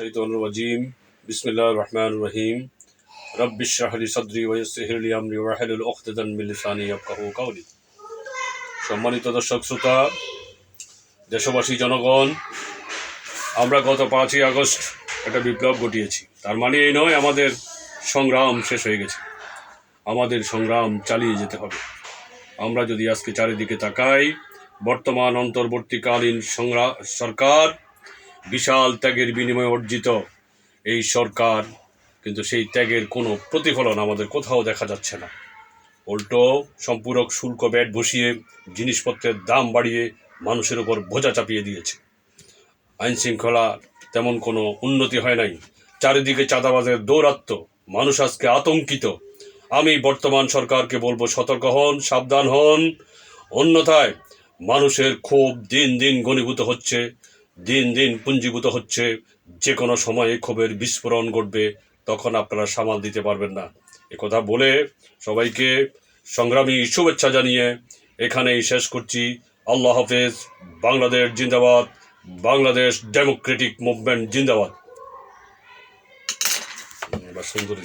শৈতন ওয়াজিম বিসমিল্লাহ রহমান রহিম। রব্বিশ রাহলি সদরি ওয়াসিহলি আমরি ওখতেদান মিলিসানি কাউলি সম্মানিত দর্শক শ্রোতা, দেশবাসী জনগণ, আমরা গত পাঁচই আগস্ট একটা বিপ্লব ঘটিয়েছি। তার মানে এই নয়, আমাদের সংগ্রাম শেষ হয়ে গেছে। আমাদের সংগ্রাম চালিয়ে যেতে হবে। আমরা যদি আজকে চারিদিকে তাকাই, বর্তমান অন্তর্বর্তীকালীন সংগ্রাম সরকার বিশাল ত্যাগের বিনিময়ে অর্জিত এই সরকার, কিন্তু সেই ত্যাগের কোনো প্রতিফলন আমাদের কোথাও দেখা যাচ্ছে না। উল্টো সম্পূরক শুল্ক ব্যাট বসিয়ে জিনিসপত্রের দাম বাড়িয়ে মানুষের উপর বোঝা চাপিয়ে দিয়েছে। আইন শৃঙ্খলা তেমন কোনো উন্নতি হয় নাই। চারিদিকে চাঁদাবাজের দৌরাত্ম, মানুষ আজকে আতঙ্কিত। আমি বর্তমান সরকারকে বলব, সতর্ক হন, সাবধান হন। অন্যথায় মানুষের ক্ষোভ দিন দিন ঘনীভূত হচ্ছে। দিন দিন পুঞ্জীভূত হচ্ছে, যে কোনো সময়ে ক্ষোভের বিস্ফোরণ ঘটবে, তখন আপনারা সামাল দিতে পারবেন না। কথা বলে সবাইকে সংগ্রামী শুভেচ্ছা জানিয়ে এখানেই শেষ করছি। আল্লাহ হাফেজ, বাংলাদেশ জিন্দাবাদ, বাংলাদেশ ডেমোক্রেটিক মুভমেন্ট জিন্দাবাদ। সুন্দর।